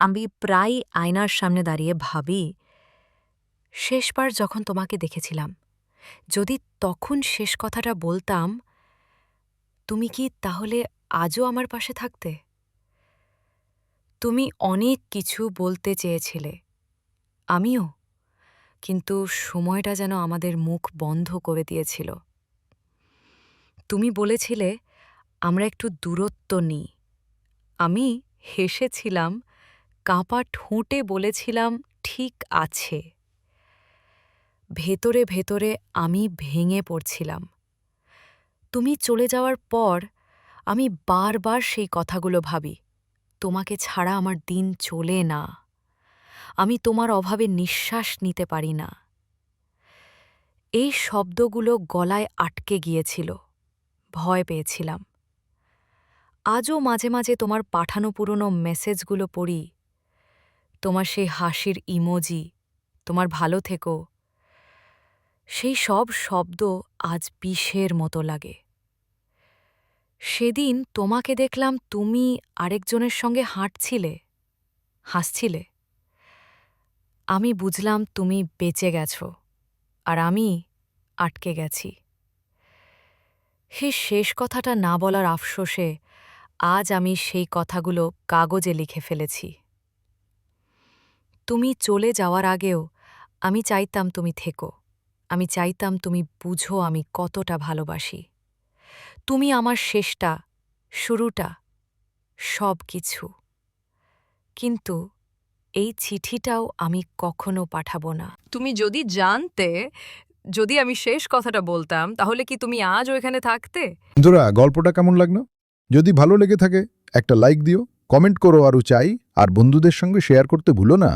আমি প্রায় আয়নার সামনে দাঁড়িয়ে ভাবি, শেষবার যখন তোমাকে দেখেছিলাম, যদি তখন শেষ কথাটা বলতাম, তুমি কি তাহলে আজও আমার পাশে থাকতে? তুমি অনেক কিছু বলতে চেয়েছিলে, আমিও, কিন্তু সময়টা যেন আমাদের মুখ বন্ধ করে দিয়েছিল। তুমি বলেছিলে, আমরা একটু দূরত্ব নিই। আমি হেসেছিলাম কাঁপা ঠোঁটে বলেছিলাম, ঠিক আছে। ভেতরে ভেতরে আমি ভেঙে পড়ছিলাম। তুমি চলে যাওয়ার পর আমি বারবার সেই কথাগুলো ভাবি, তোমাকে ছাড়া আমার দিন চলে না। আমি তোমার অভাবে নিঃশ্বাস নিতে পারি না। এই শব্দগুলো গলায় আটকে গিয়েছিল, ভয় পেয়েছিলাম। আজও মাঝে মাঝে তোমার পাঠানো পুরনো মেসেজগুলো পড়ি তোমার সেই হাসির ইমোজি তোমার ভালো থেকো। সেই সব শব্দ আজ বিষের মতো লাগে। সেদিন তোমাকে দেখলাম তুমি আরেকজনের সঙ্গে হাঁটছিলে, হাসছিলে। আমি বুঝলাম তুমি বেঁচে গেছ আর আমি আটকে গেছি। সে শেষ কথাটা না বলার আফসোসে আজ আমি সেই কথাগুলো কাগজে লিখে ফেলেছি। তুমি চলে যাওয়ার আগেও আমি চাইতাম তুমি থেকো। আমি চাইতাম তুমি বুঝো আমি কতটা ভালোবাসি। তুমি আমার শেষটা শুরুটা সব কিছু কিন্তু এই চিঠিটাও আমি কখনো পাঠাবো না। তুমি যদি জানতে যদি আমি শেষ কথাটা বলতাম তাহলে কি তুমি আজ ওইখানে থাকতে? বন্ধুরা গল্পটা কেমন লাগল? যদি ভালো লেগে থাকে একটা লাইক দিও কমেন্ট করো আরও চাই আর বন্ধুদের সঙ্গে শেয়ার করতে ভুলো না।